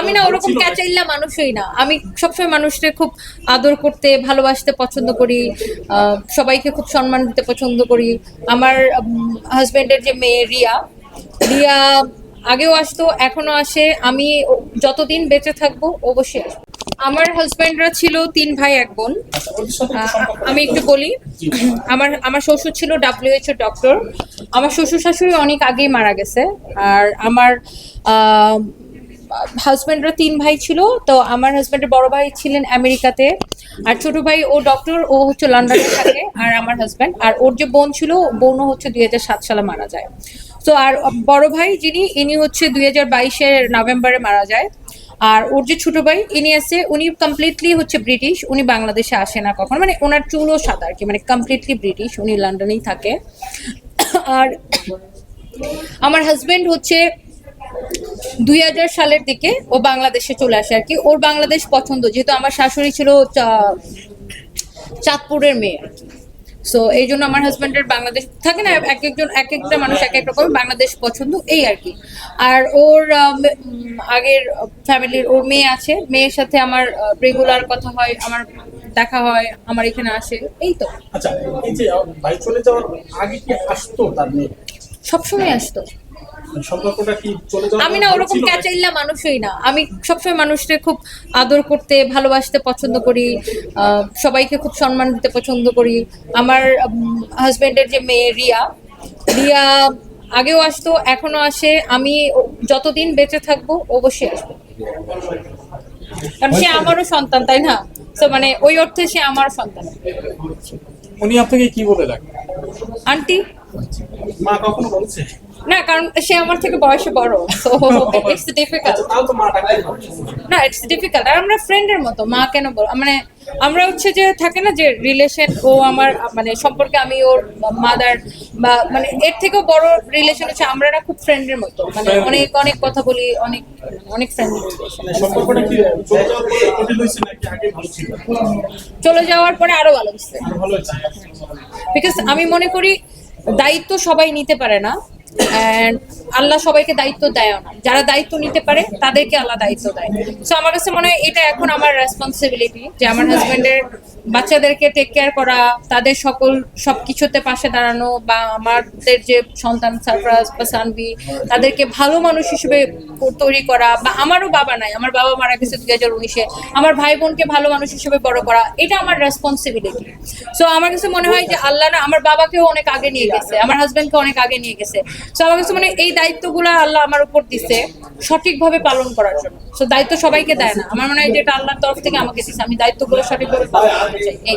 আমি না ওরকম? ক্যাচাইল্লা মানুষই না। আমি সবসময় মানুষকে খুব আদর করতে ভালোবাসতে পছন্দ করি সবাইকে খুব সম্মান দিতে পছন্দ করি। আমার হাজবেন্ডের যে মেয়ে রিয়া রিয়া আগেও আসতো এখনও আসে। আমি যতদিন বেঁচে থাকব অবশ্যই আসব। আমার হাজবেন্ডরা ছিল তিন ভাই এক বোন। আচ্ছা, আমি একটু বলি আমার আমার শ্বশুর ছিল ডাব্লিউএইচও ডক্টর আমার শ্বশুর শাশুড়ি অনেক আগেই মারা গেছে। আর আমার হাজব্যান্ডরা তিন ভাই ছিল, তো আমার হাজব্যান্ডের বড় ভাই ছিলেন আমেরিকাতে, আর ছোট ভাই ও ডক্টর ও হচ্ছে লন্ডনে থাকে, আর আমার হাজব্যান্ড আর ওর যে বোন ছিল, বোনও হচ্ছে দুই হাজার সাত সালে মারা যায়। তো আর বড় ভাই যিনি, ইনি হচ্ছে দুই হাজার বাইশের নভেম্বরে মারা যায়, আর ওর যে ছোট ভাই, ইনি আছে, উনি কমপ্লিটলি হচ্ছে ব্রিটিশ, উনি বাংলাদেশে আসে না কখনো মানে ওনার চুলও সাদা আর কি মানে কমপ্লিটলি ব্রিটিশ, উনি লন্ডনেই থাকে। আর আমার হাজব্যান্ড হচ্ছে দুই হাজার সালের দিকে ও বাংলাদেশে চলে আসে আর কি। ওর বাংলাদেশ পছন্দ যেহেতু আমার শাশুড়ি ছিল চাঁদপুরের মেয়ে সো এই জন্য আমার হাজব্যান্ডের বাংলাদেশ থাকে না এক একজন এক একটা মানুষ এক এক রকম বাংলাদেশ পছন্দ এই আর কি। আর ওর আগের ফ্যামিলির ওর মেয়ে আছে মেয়ের সাথে আমার রেগুলার কথা হয় আমার দেখা হয় আমার এখানে আসে এই তো। আচ্ছা এই যে ভাই চলে যাওয়ার আগে কি আসতো তার মেয়ে? সবসময় আসতো। সম্পর্কটা কি চলে যাওয়ার আমি না ওরকম? ক্যাচাইল্লা মানুষই না। আমি সবসময় মানুষকে খুব আদর করতে ভালোবাসতে পছন্দ করি। সবাইকে খুব সম্মান দিতে পছন্দ করি। আমার হাজবেন্ডের যে মেয়ে রিয়া রিয়া আগেও আসতো এখনও আসে। আমি যতদিন বেঁচে থাকব অবশ্যই আসব। কারণ সে আমারও সন্তান তাই না? তো মানে ওই অর্থে সে আমার সন্তান। উনি আপনাকে কি বলে ডাকে আন্টি? মা কখনো বলছে? না কারণ সে আমার থেকে বয়সে বড় তো ইটস ডিফিকাল্ট না ইটস ডিফিকাল্ট আর আমরা ফ্রেন্ডের মতো মা কেন বল মানে আমরা হচ্ছে যে থাকে না যে রিলেশন ও আমার মানে সম্পর্কে আমি ওর মাদার বা মানে এর থেকেও বড় রিলেশন হচ্ছে আমরা না খুব ফ্রেন্ডের মতো মানে অনেক অনেক কথা বলি অনেক অনেক ফ্রেন্ডলি মানে চলে যাওয়ার পরে আরও ভালো বিকজ আমি মনে করি দায়িত্ব সবাই নিতে পারে না। আল্লাহ সবাইকে দায়িত্ব দেয় না। যারা দায়িত্ব নিতে পারে, তাদেরকে আল্লাহ দায়িত্ব দেয়। সো আমার কাছে মনে হয় এটা এখন আমার রেসপন্সিবিলিটি যে আমার হাজবেন্ডের বাচ্চাদেরকে টেক কেয়ার করা, তাদের সকল সব কিছুতে পাশে দাঁড়ানো বা আমাদের যে সন্তান সারফরাজ বা সানভি তাদেরকে ভালো মানুষ হিসেবে তৈরি করা বা আমারও বাবা নাই, আমার বাবা মারা গেছে দুই হাজার উনিশে, আমার ভাই বোনকে ভালো মানুষ হিসেবে বড় করা, এটা আমার রেসপন্সিবিলিটি সো আমার কাছে মনে হয় যে আল্লাহ না, আমার বাবাকেও অনেক আগে নিয়ে গেছে, আমার হাজবেন্ডকে অনেক আগে নিয়ে গেছে। সো আমার কাছে মানে এই দায়িত্বগুলো আল্লাহ আমার উপর দিছে সঠিকভাবে পালন করার জন্য। সো দায়িত্ব সবাইকে দেয় না। আমার মনে হয় যেটা আল্লাহর তরফ থেকে আমাকে দিছে। আমি দায়িত্বগুলো সঠিকভাবে পালন করতে চাই। এই।